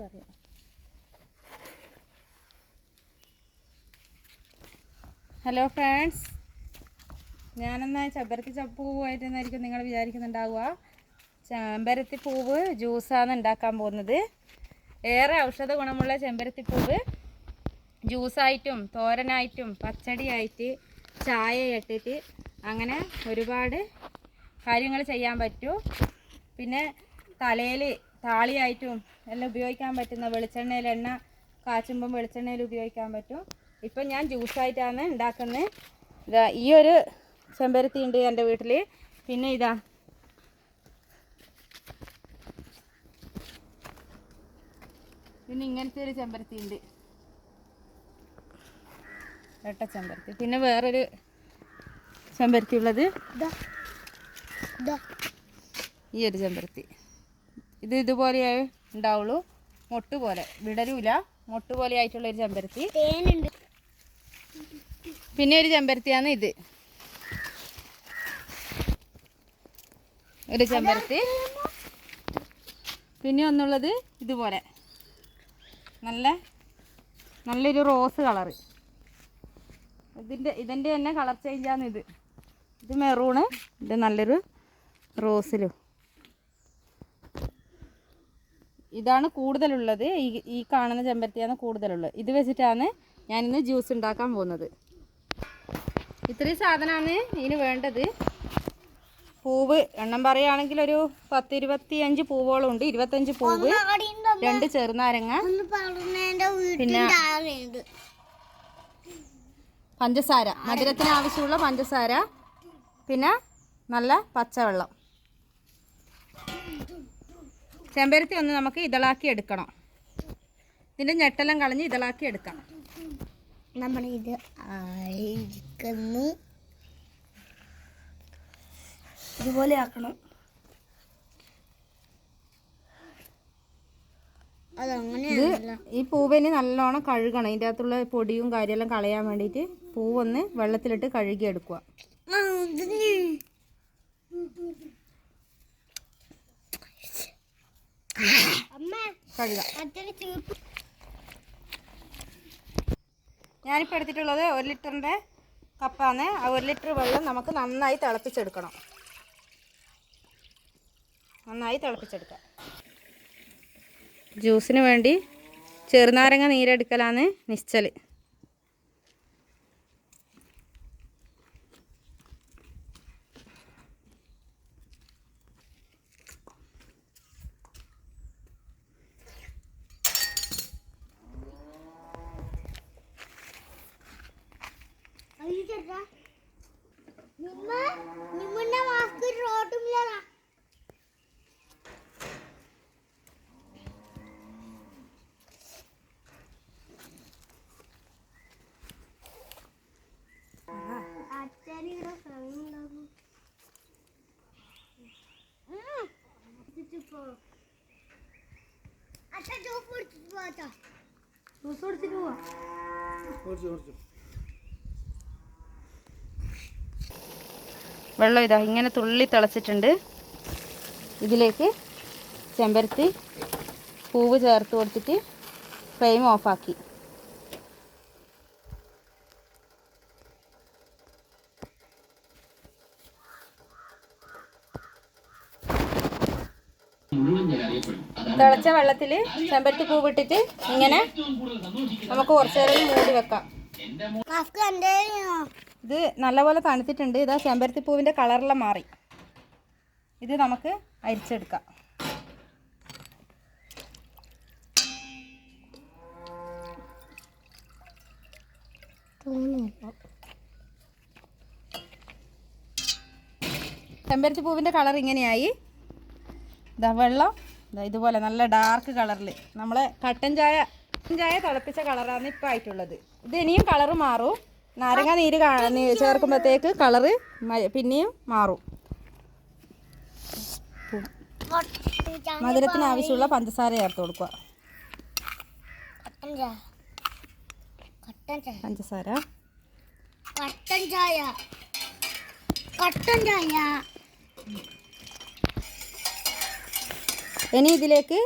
പറയാം hello friends ഞാനെന്നാ ചെമ്പരത്തി പൂവായിട്ടെന്നായിരിക്കും നിങ്ങൾ വിചാരിക്കുന്നുണ്ടാവുക. ചെമ്പരത്തി പൂവ് ജ്യൂസാണ് ഉണ്ടാക്കാൻ പോകുന്നത്. ഏറെ ഔഷധ ഗുണമുള്ള ചെമ്പരത്തി പൂവ് ജ്യൂസായിട്ടും തോരനായിട്ടും പച്ചടിയായിട്ട് ചായ ഇട്ടിട്ട് അങ്ങനെ ഒരുപാട് കാര്യങ്ങൾ ചെയ്യാൻ പറ്റും. പിന്നെ തലയിൽ താളിയായിട്ടും എല്ലാം ഉപയോഗിക്കാൻ പറ്റുന്ന വെളിച്ചെണ്ണയിൽ എണ്ണ കാച്ചുമ്പം വെളിച്ചെണ്ണയിൽ ഉപയോഗിക്കാൻ പറ്റും. ഇപ്പം ഞാൻ ജ്യൂസായിട്ടാണ് ഉണ്ടാക്കുന്നത്. ഇതാ ഈ ഒരു ചെമ്പരത്തി ഉണ്ട് എന്റെ വീട്ടിൽ പിന്നെ ഇതാ പിന്നെ ഇങ്ങനത്തെ ഒരു ചെമ്പരത്തി ഉണ്ട്. ഇരട്ട ചെമ്പരത്തി. പിന്നെ വേറൊരു ചെമ്പരത്തി ഉള്ളത്. ഈ ഒരു ചെമ്പരത്തി. ഇത് ഇതുപോലെ ഉണ്ടാവുള്ളൂ. മൊട്ട് പോലെ. വിടരൂല. മൊട്ട് പോലെ ആയിട്ടുള്ള ഒരു ചെമ്പരത്തി. പിന്നെ ഒരു ചെമ്പരത്തിയാണ് ഇത്. ഒരു ചെമ്പരത്തി. പിന്നെ ഒന്നുള്ളത് ഇതുപോലെ. നല്ല നല്ലൊരു റോസ് കളറ് ഇതിന്റെ ഇതിന്റെ തന്നെ കളർ ചേഞ്ചാണ് ഇത് ഇത് മെറൂണ്. ഇത് നല്ലൊരു റോസിലും. ഇതാണ് കൂടുതലുള്ളത്. ഈ ഈ കാണുന്ന ചെമ്പരത്തിയാണ് കൂടുതലുള്ളത്. ഇത് വെച്ചിട്ടാണ് ഞാനിന്ന് ജ്യൂസ് ഉണ്ടാക്കാൻ പോകുന്നത്. ഇത്രയും സാധനമാണ് ഇതിന് വേണ്ടത്. പൂവ് എണ്ണം പറയുകയാണെങ്കിൽ ഒരു പത്ത് ഇരുപത്തി അഞ്ച് പൂവോളം ഉണ്ട്. ഇരുപത്തഞ്ച് പൂവ് രണ്ട് ചെറുനാരങ്ങ പിന്നെ പഞ്ചസാര മധുരത്തിന് ആവശ്യമുള്ള പഞ്ചസാര പിന്നെ നല്ല പച്ചവെള്ളം. ചെമ്പരത്തി ഒന്ന് നമുക്ക് ഇതളാക്കി എടുക്കണം. ഇതിന്റെ ഞെട്ടെല്ലാം കളഞ്ഞ് ഇതളാക്കി എടുക്കണം നമ്മൾ ഇത് ആയിരിക്കുന്നു. ഇതുപോലെ ആക്കണം. ഇത് ഈ പൂവിന് നല്ലോണം കഴുകണം. ഇതിന്റെ അകത്തുള്ള പൊടിയും കാര്യമെല്ലാം കളയാൻ വേണ്ടിയിട്ട് പൂവൊന്ന് വെള്ളത്തിലിട്ട് കഴുകി എടുക്കുക ആ, ഇതിന് അമ്മ കഴുകാം. ഞാനിപ്പോൾ എടുത്തിട്ടുള്ളത് ഒരു ലിറ്ററിന്റെ കപ്പാണ്. ആ ഒരു ലിറ്റർ വെള്ളം നമുക്ക് നന്നായി തിളപ്പിച്ചെടുക്കണം. നന്നായി തിളപ്പിച്ചെടുക്കാം. ജ്യൂസിന് വേണ്ടി ചെറുനാരങ്ങ നീരെടുക്കലാണ് നിശ്ചൽ അച്ഛൻ ജ്യൂസ് കുടിച്ചിട്ട് പോവാ ജ്യൂസ് കുടിച്ചിട്ട് പോവാ വെള്ളം ഇതാ ഇങ്ങനെ തുള്ളി തിളച്ചിട്ടുണ്ട്. ഇതിലേക്ക് ചെമ്പരത്തി പൂവ് ചേർത്ത് കൊടുത്തിട്ട് ഫ്ലെയിം ഓഫാക്കി തിളച്ച വെള്ളത്തിൽ ചെമ്പരത്തി പൂവിട്ടിട്ട് ഇങ്ങനെ നമുക്ക് കുറച്ചു നേരം മൂടി വെക്കാം. ഇത് നല്ലപോലെ തണുത്തിട്ടുണ്ട്. ഇതാ ചെമ്പരത്തി പൂവിന്റെ കളറെല്ലാം മാറി. ഇത് നമുക്ക് അരിച്ചെടുക്കാം. ചെമ്പരത്തി പൂവിന്റെ കളർ ഇങ്ങനെയായി. ഇതാ വെള്ളം. ഇതാ ഇതുപോലെ നല്ല ഡാർക്ക് കളറിൽ നമ്മളെ കട്ടൻ ചായ ചായ തിളപ്പിച്ച കളറാണ് ഇപ്പോൾ ആയിട്ടുള്ളത്. ഇത് ഇനിയും കളറ് മാറും. നാരങ്ങ നീര് ചേർക്കുമ്പോഴത്തേക്ക് കളറ് പിന്നെയും മാറും. മധുരത്തിന് ആവശ്യമുള്ള പഞ്ചസാര ചേർത്ത് കൊടുക്കുക. പഞ്ചസാര. കട്ടൻ ചായ. കട്ടൻ ചായ. ഇനി ഇതിലേക്ക്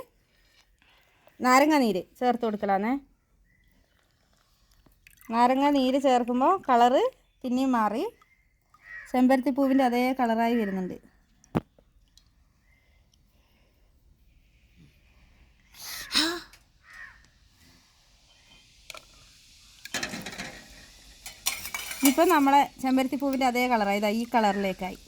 നാരങ്ങ നീര് ചേർത്ത് കൊടുക്കലാണേ നാരങ്ങ നീര് ചേർക്കുമ്പോൾ കളറ് പിന്നെയും മാറി. ചെമ്പരത്തി പൂവിന്റെ അതേ കളറായി വരുന്നുണ്ട്. ഇപ്പം നമ്മളെ ചെമ്പരത്തി പൂവിന്റെ അതേ കളറായി ഈ കളറിലേക്കായി.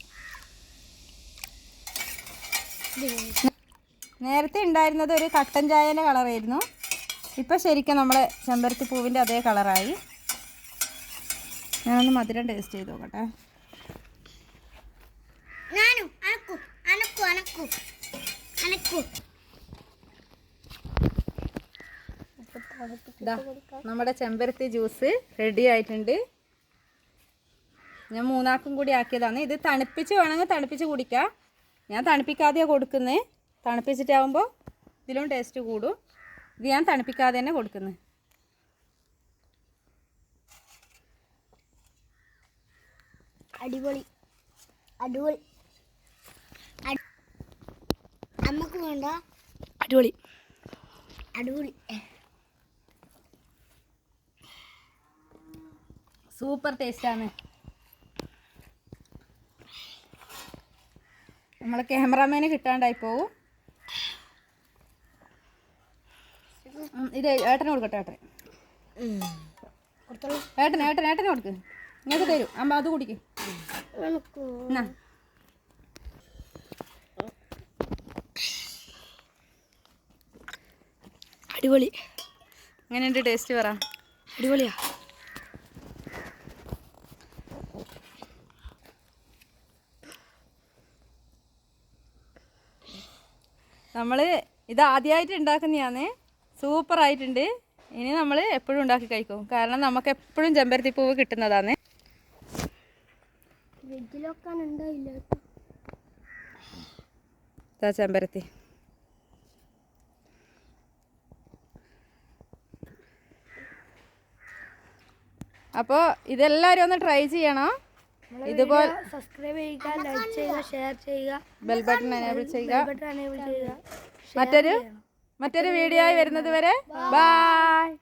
നേരത്തെ ഉണ്ടായിരുന്നത് ഒരു കട്ടൻ ചായന്റെ കളറായിരുന്നു. ഇപ്പം ശരിക്കും നമ്മളെ ചെമ്പരത്തി പൂവിന്റെ അതേ കളറായി. ഞാനൊന്ന് മധുരം ടേസ്റ്റ് ചെയ്ത് നോക്കട്ടെ. നമ്മുടെ ചെമ്പരത്തി ജ്യൂസ് റെഡി ആയിട്ടുണ്ട്. ഞാൻ മൂന്നാക്കും കൂടി ആക്കിയതാണ്. ഇത് തണുപ്പിച്ച് വേണമെങ്കിൽ തണുപ്പിച്ച് കുടിക്കാം. ഞാൻ തണുപ്പിക്കാതെയാണ് കൊടുക്കുന്നത് തണുപ്പിച്ചിട്ടാവുമ്പോൾ ഇതിലും ടേസ്റ്റ് കൂടും. ഇത് ഞാൻ തണുപ്പിക്കാതെ തന്നെ കൊടുക്കുന്നത് അടിപൊളി. അടിപൊളി. അടി- അമ്മയ്ക്ക് വേണ്ട. അടിപൊളി. അടിപൊളി. സൂപ്പർ ടേസ്റ്റാണ് നമ്മളെ ക്യാമറാമാനെ കിട്ടാണ്ടായി പോവും. ഇത് ഏട്ടനെ കൊടുക്കട്ടെ ഏട്ടനെ. ഏട്ടൻ ഏട്ടന് ഏട്ടൻ ഏട്ടനെ കൊടുക്ക്. നിങ്ങൾക്ക് തരും. അമ്മ അത് കുടിക്ക്. എന്നാ. അടിപൊളി. എങ്ങനെയുണ്ട് ടേസ്റ്റ് പറ. അടിപൊളിയാ. നമ്മൾ ഇത് ആദ്യമായിട്ട് ഉണ്ടാക്കുന്നതാണ് സൂപ്പർ ആയിട്ടുണ്ട് ഇനി നമ്മൾ എപ്പോഴും ഉണ്ടാക്കി കഴിക്കും. കാരണം നമുക്ക് എപ്പോഴും ചെമ്പരത്തി പൂവ് കിട്ടുന്നതാണ് ചെമ്പരത്തി. അപ്പോൾ ഇതെല്ലാരും ഒന്ന് ട്രൈ ചെയ്യണം. ഇതുപോലെ സബ്സ്ക്രൈബ് ചെയ്യുക ലൈക്ക് ചെയ്യുക ഷെയർ ചെയ്യുക. ബെൽ ബട്ടൺ എനേബിൾ ചെയ്യുക. ബട്ടൺ എനേബിൾ ചെയ്യുക. മറ്റൊരു മറ്റൊരു വീഡിയോ ആയി വരുന്നത് വരെ ബായ്